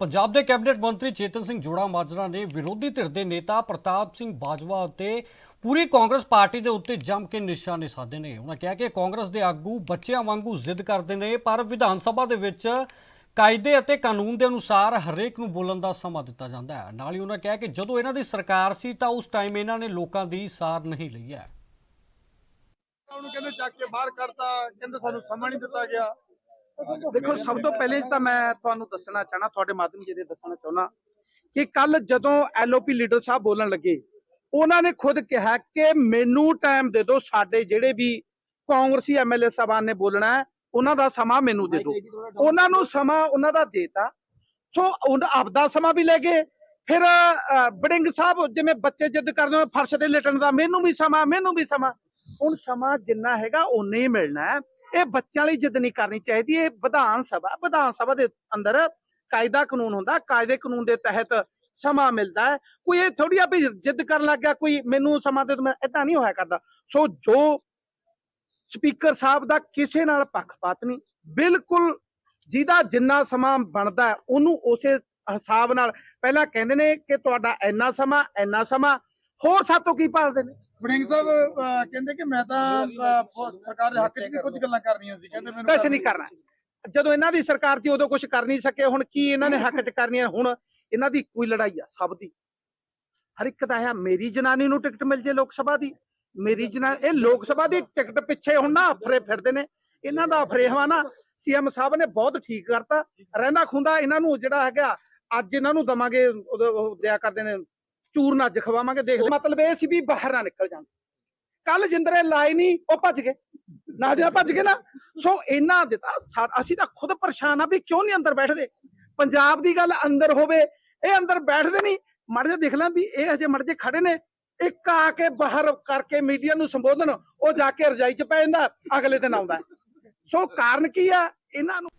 ਪੰਜਾਬ ਦੇ ਕੈਬਨਿਟ ਮੰਤਰੀ ਚੇਤਨ ਸਿੰਘ ਜੋੜਾ ਮਾਜਰਾ ਨੇ ਵਿਰੋਧੀ ਧਿਰ ਦੇ ਨੇਤਾ ਪ੍ਰਤਾਪ ਸਿੰਘ ਬਾਜਵਾ ਉੱਤੇ ਪੂਰੀ ਕਾਂਗਰਸ ਪਾਰਟੀ ਦੇ ਉੱਤੇ ਜੰਮ ਕੇ ਨਿਸ਼ਾਨੇ ਸਾਧੇ ਨੇ। ਉਹਨਾਂ ਕਿਹਾ ਕਿ ਕਾਂਗਰਸ ਦੇ ਆਗੂ ਬੱਚਿਆਂ ਵਾਂਗੂ ਜ਼ਿੱਦ ਕਰਦੇ ਨੇ, ਪਰ ਵਿਧਾਨ ਸਭਾ ਦੇ ਵਿੱਚ ਕਾਇਦੇ ਅਤੇ ਕਾਨੂੰਨ ਦੇ ਅਨੁਸਾਰ ਹਰੇਕ ਨੂੰ ਬੋਲਣ ਦਾ ਸਮਾਂ ਦਿੱਤਾ ਜਾਂਦਾ ਹੈ। ਨਾਲ ਹੀ ਉਹਨਾਂ ਕਿਹਾ ਕਿ ਜਦੋਂ ਇਹਨਾਂ ਦੀ ਸਰਕਾਰ ਸੀ ਤਾਂ ਉਸ ਟਾਈਮ ਇਹਨਾਂ ਨੇ ਲੋਕਾਂ ਦੀ ਸਾਰ ਨਹੀਂ ਲਈ ਹੈ। ਉਹਨੂੰ ਕਹਿੰਦੇ ਚੱਕ ਕੇ ਬਾਹਰ ਕੱਢਤਾ, ਕਹਿੰਦੇ ਸਾਨੂੰ ਸਮਾਂ ਨਹੀਂ ਦਿੱਤਾ ਗਿਆ। ਦੇਖੋ ਸਭ ਤੋਂ ਪਹਿਲੇ ਤਾਂ ਮੈਂ ਤੁਹਾਨੂੰ ਦੱਸਣਾ ਚਾਹਣਾ ਤੁਹਾਡੇ ਮਾਧਿਅਮ ਜਿਹਦੇ ਦੱਸਣਾ ਚਾਹੁੰਦਾ ਕਿ ਕੱਲ ਜਦੋਂ ਐਲਓਪੀ ਲੀਡਰ ਸਾਹਿਬ ਬੋਲਣ ਲੱਗੇ ਉਹਨਾਂ ਨੇ ਖੁਦ ਕਿਹਾ ਕਿ ਮੈਨੂੰ ਟਾਈਮ ਦੇ ਦਿਓ ਸਾਡੇ ਜਿਹੜੇ ਵੀ ਕਾਂਗਰਸੀ ਐਮਐਲਏ ਸਾਹਿਬਾਨ ਨੇ ਬੋਲਣਾ ਉਹਨਾਂ ਦਾ ਸਮਾਂ ਮੈਨੂੰ ਦੇ ਦਿਓ। ਉਹਨਾਂ ਨੂੰ ਸਮਾਂ ਉਹਨਾਂ ਦਾ ਦੇਤਾ। ਸੋ ਉਹਨਾਂ ਆਪਦਾ ਸਮਾਂ ਵੀ ਲੈ ਗਏ ਫਿਰ ਬੜਿੰਗ ਸਾਹਿਬ ਜਿਵੇਂ ਬੱਚੇ ਜਿੱਦ ਕਰਦੇ ਨੇ ਫਰਸ਼ ਤੇ ਲੇਟਣ ਦਾ ਮੈਨੂੰ ਵੀ ਸਮਾਂ ਮੈਨੂੰ ਵੀ ਸਮਾਂ। ਹੁਣ ਸਮਾਂ ਜਿੰਨਾ ਹੈਗਾ ਉਨੇ ਹੀ ਮਿਲਣਾ ਹੈ। ਇਹ ਬੱਚਿਆਂ ਲਈ ਜਿੱਦ ਨਹੀਂ ਕਰਨੀ ਚਾਹੀਦੀ। ਇਹ ਵਿਧਾਨ ਸਭਾ ਵਿਧਾਨ ਸਭਾ ਦੇ ਅੰਦਰ ਕਾਇਦਾ ਕਾਨੂੰਨ ਹੁੰਦਾ। ਕਾਇਦੇ ਕਾਨੂੰਨ ਦੇ ਤਹਿਤ ਸਮਾਂ ਮਿਲਦਾ ਹੈ। ਕੋਈ ਇਹ ਥੋੜੀ ਆ ਵੀ ਜਿੱਦ ਕਰਨ ਲੱਗ ਗਿਆ, ਕੋਈ ਮੈਨੂੰ ਸਮਾਂ ਦੇ ਮੈਂ ਇਦਾਂ ਨਹੀਂ ਹੋਇਆ ਕਰਦਾ। ਸੋ ਜੋ ਸਪੀਕਰ ਸਾਹਿਬ ਦਾ ਕਿਸੇ ਨਾਲ ਪੱਖਪਾਤ ਨਹੀਂ, ਬਿਲਕੁਲ ਜਿਹਦਾ ਜਿੰਨਾ ਸਮਾਂ ਬਣਦਾ ਉਹਨੂੰ ਉਸੇ ਹਿਸਾਬ ਨਾਲ ਪਹਿਲਾਂ ਕਹਿੰਦੇ ਨੇ ਕਿ ਤੁਹਾਡਾ ਇੰਨਾ ਸਮਾਂ ਇੰਨਾ ਸਮਾਂ, ਹੋਰ ਸਾਤੋਂ ਕੀ ਭਾਲਦੇ ਨੇ? ਵੜਿੰਗ ਸਾਹਿਬ ਅਹ, ਕਹਿੰਦੇ ਕਿ ਮੈਂ ਤਾਂ ਅਹ, ਸਰਕਾਰ ਦੇ ਹੱਕ 'ਚ ਵੀ ਕੁਝ ਗੱਲਾਂ ਕਰਨੀਆਂ ਸੀ। ਕਹਿੰਦੇ ਮੈਨੂੰ ਕੁਛ ਨਹੀਂ ਕਰਨਾ। ਜਦੋਂ ਇਹਨਾਂ ਦੀ ਸਰਕਾਰ ਸੀ ਉਦੋਂ ਕੁਝ ਕਰ ਨਹੀਂ ਸਕੇ। ਹੁਣ ਕੀ ਇਹਨਾਂ ਨੇ ਹੱਕ 'ਚ ਕਰਨੀਆਂ ਹੁਣ ਇਹਨਾਂ ਦੀ ਕੋਈ ਲੜਾਈ ਆ ਸਭ ਦੀ। ਹਰ ਇੱਕ ਦਾ ਹੈ ਮੇਰੀ ਜਨਾਨੀ ਨੂੰ ਟਿਕਟ ਮਿਲ ਜੇ ਲੋਕ ਸਭਾ ਦੀ। ਮੇਰੀ ਜਨਾਨੀ ਇਹ ਲੋਕ ਸਭਾ ਦੀ ਟਿਕਟ ਪਿੱਛੇ ਹੁਣ ਨਾ ਅਫਰੇ ਫਿਰਦੇ ਨੇ। ਇਹਨਾਂ ਦਾ ਅਫਰੇਹਵਾ ਨਾ ਸੀਐਮ ਸਾਹਿਬ ਨੇ ਬਹੁਤ ਠੀਕ ਕਰਤਾ। ਰਹਿੰਦਾ ਖੁੰਦਾ ਇਹਨਾਂ ਨੂੰ ਜਿਹੜਾ ਹੈਗਾ ਅੱਜ ਇਹਨਾਂ ਨੂੰ ਦਵਾਂਗੇ ਦਿਆ ਕਰਦੇ ਨੇ ਚੂਰ ਖਵਾਵਾਂਗੇ ਦੇਖ ਮਤਲਬ ਇਹ ਸੀ ਵੀ ਬਾਹਰ ਨਾ ਨਿਕਲ ਜਾਣ। ਕੱਲ ਜਿੰਦਰੇ ਲਾਏ ਨਹੀਂ ਉਹ ਭੱਜ ਗਏ। ਨਾ ਜਿਹੜਾ ਭੱਜ ਗਏ ਨਾ, ਸੋ ਇਹਨਾਂ ਦੇ ਤਾਂ ਅਸੀਂ ਤਾਂ ਖੁਦ ਪਰੇਸ਼ਾਨ ਆ ਵੀ ਕਿਉਂ ਨਹੀਂ ਅੰਦਰ ਬੈਠਦੇ? ਪੰਜਾਬ ਦੀ ਗੱਲ ਅੰਦਰ ਹੋਵੇ, ਇਹ ਅੰਦਰ ਬੈਠਦੇ ਨਹੀਂ ਮੜ ਜੇ ਦੇਖ ਲਾਂ ਵੀ ਇਹ ਹਜੇ ਮੜ ਜੇ ਖੜੇ ਨੇ। ਇੱਕ ਆ ਕੇ ਬਾਹਰ ਕਰਕੇ ਮੀਡੀਆ ਨੂੰ ਸੰਬੋਧਨ, ਉਹ ਜਾ ਕੇ ਰਜਾਈ 'ਚ ਪੈ ਜਾਂਦਾ, ਅਗਲੇ ਦਿਨ ਆਉਂਦਾ। ਸੋ ਕਾਰਨ ਕੀ ਆ? ਇਹਨਾਂ ਨੂੰ